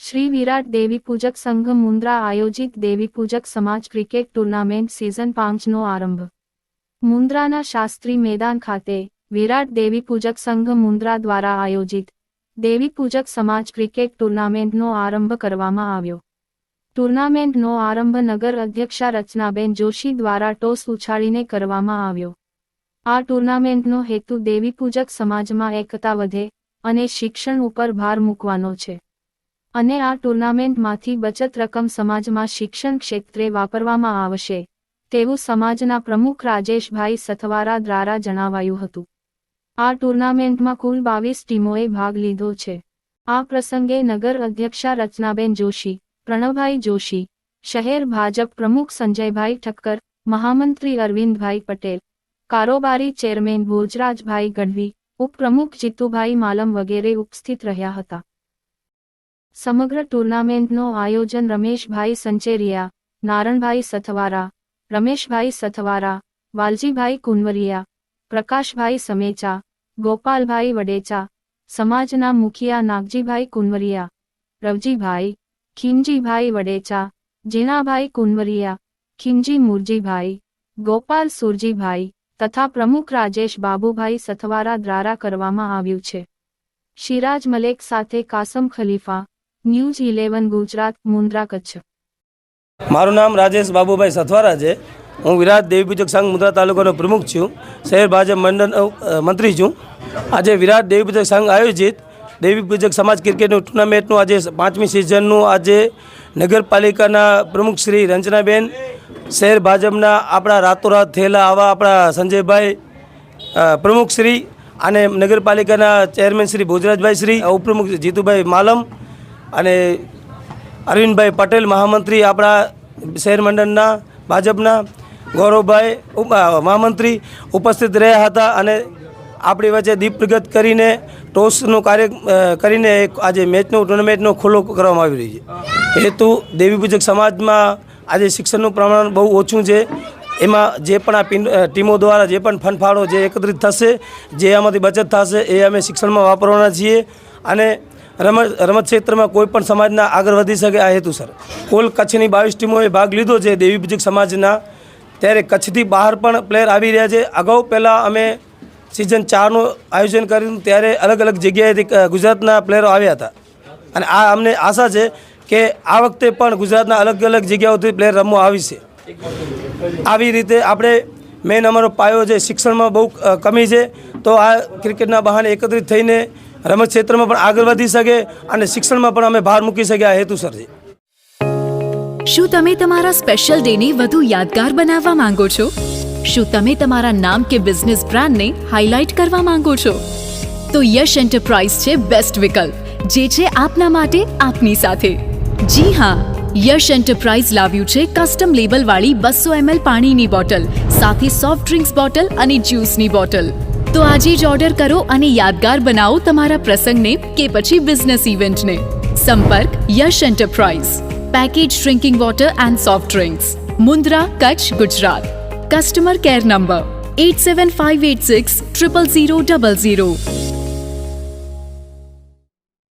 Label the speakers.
Speaker 1: શ્રી વિરાટ દેવી પૂજક સંઘ મુન્દ્રા આયોજિત દેવી પૂજક સમાજ ક્રિકેટ ટુર્નામેન્ટ સિઝન પાંચનો આરંભ. મુન્દ્રાના શાસ્ત્રી મેદાન ખાતે વિરાટ દેવી પૂજક સંઘ મુન્દ્રા દ્વારા આયોજિત દેવી પૂજક સમાજ ક્રિકેટ ટુર્નામેન્ટનો આરંભ કરવામાં આવ્યો. ટુર્નામેન્ટનો આરંભ નગર અધ્યક્ષા રચનાબેન જોશી દ્વારા ટોસ ઉછાળીને કરવામાં આવ્યો. આ ટુર્નામેન્ટનો હેતુ દેવીપૂજક સમાજમાં એકતા વધે અને શિક્ષણ ઉપર ભાર મૂકવાનો છે. અને આ ટુર્નામેન્ટમાંથી બચત રકમ સમાજમાં શિક્ષણ ક્ષેત્રે વાપરવામાં આવશે, તેવું સમાજના પ્રમુખ રાજેશભાઈ સથવારા દ્વારા જણાવાયું હતું. આ ટુર્નામેન્ટમાં કુલ બાવીસ ટીમોએ ભાગ લીધો છે. આ પ્રસંગે નગર અધ્યક્ષા રચનાબેન જોશી પ્રણવભાઈ જોશી, શહેર ભાજપ પ્રમુખ સંજયભાઈ ઠક્કર, મહામંત્રી અરવિંદભાઈ પટેલ, કારોબારી ચેરમેન ભોજરાજભાઈ ગઢવી, ઉપપ્રમુખ જીતુભાઈ માલમ વગેરે ઉપસ્થિત રહ્યા હતા. સમગ્ર ટુર્નામેન્ટનો આયોજન રમેશભાઈ સંચેરિયા, નારણભાઈ સથવારા, રમેશભાઈ સથવારા, વાલજીભાઈ કુંવરિયા, પ્રકાશભાઈ સમેચા, ગોપાલભાઈ વડેચા, સમાજના મુખિયા નાગજીભાઈ કુંવરિયા, રવજીભાઈ ખીમજીભાઈ વડેચા જીણાભાઈ કુંવરિયા ખીમજી મુરજીભાઈ, ગોપાલ સુરજીભાઈ તથા પ્રમુખ રાજેશ બાબુભાઈ સથવારા દ્વારા કરવામાં આવ્યું છે. શિરાજ મલેક સાથે કાસમ ખલીફા, ન્યૂઝ ઇલેવન ગુજરાત મુન્દ્રા કચ્છ
Speaker 2: મારું નામ રાજેશ બાબુભાઈ સથવારા છે. હું વિરાટ દેવી પૂજક સંઘ મુદ્રા તાલુકાનો પ્રમુખ છું. શહેર ભાજપ મંડળ મંત્રી છું. આજે વિરાટ દેવી પૂજક સંઘ આયોજિત દેવી પૂજક સમાજ ક્રિકેટનું ટુર્નામેન્ટનું આજે પાંચમી સિઝનનું આજે નગરપાલિકાના પ્રમુખ શ્રી રંજનાબેન, શહેર ભાજપના આપણા રાતોરાત થયેલા આવા આપણા સંજયભાઈ પ્રમુખ શ્રી અને નગરપાલિકાના ચેરમેન શ્રી ભોજરાજભાઈ શ્રી ઉપપ્રમુખ જીતુભાઈ માલમ અને અરવિંદભાઈ પટેલ, મહામંત્રી આપણા શહેર મંડળના, ભાજપના ગૌરવભાઈ મહામંત્રી ઉપસ્થિત રહ્યા હતા અને આપણી વચ્ચે દીપ પ્રગત કરીને ટોસનું કાર્ય કરીને આજે મેચનો ટુર્નામેન્ટનો ખુલ્લો કરવામાં આવી રહી છે. હેતુ દેવી પૂજક સમાજમાં આજે શિક્ષણનું પ્રમાણ બહુ ઓછું છે. એમાં જે પણ આ ટીમો દ્વારા જે પણ ફંડફાળો જે એકત્રિત થશે, જે એમાંથી બચત થશે, એ અમે શિક્ષણમાં વાપરવાના છીએ. અને રમત રમત ક્ષેત્રમાં કોઈ પણ સમાજના આગળ વધી શકે આ હેતુસર કુલ કચ્છની બાવીસ ટીમોએ ભાગ લીધો છે દેવી પૂજક સમાજના. ત્યારે કચ્છથી બહાર પણ પ્લેયર આવી રહ્યા છે. અગાઉ પહેલાં અમે સિઝન ચારનું આયોજન કર્યું ત્યારે અલગ અલગ જગ્યાએથી ગુજરાતના પ્લેયરો આવ્યા હતા. અને આ અમને આશા છે કે આ વખતે પણ ગુજરાતના અલગ અલગ જગ્યાઓથી પ્લેયર રમવા આવી છે. આવી રીતે આપણે મેન અમારો પાયો છે, શિક્ષણમાં બહુ કમી છે. તો આ ક્રિકેટના બહાને એકત્રિત થઈને રમત ક્ષેત્રમાં પણ આગળ વધી શકે અને શિક્ષણમાં પણ અમે ભાર મૂકી શકીએ આ હેતુસર છે.
Speaker 3: શું તમે તમારા સ્પેશિયલ ડેને વધુ યાદગાર બનાવવા માંગો છો? શું તમે તમારા નામ કે બિઝનેસ બ્રાન્ડને હાઇલાઇટ કરવા માંગો છો તો યશ એન્ટરપ્રાઇઝ છે બેસ્ટ વિકલ્પ જે છે આપના માટે આપની સાથે જી હા યશ એન્ટરપ્રાઇઝ લાવ્યું છે કસ્ટમ લેબલ વાળી બસો એમએલ પાણીની બોટલ સાથે સોફ્ટ ડ્રિંક્સ બોટલ અને જ્યુસની બોટલ તો આજે જ ઓર્ડર કરો અને યાદગાર બનાવો તમારા પ્રસંગને કે પછી બિઝનેસ ઇવેન્ટને સંપર્ક Yash enterprise package drinking water and soft drinks Mundra Kutch Gujarat customer care number 87586 000.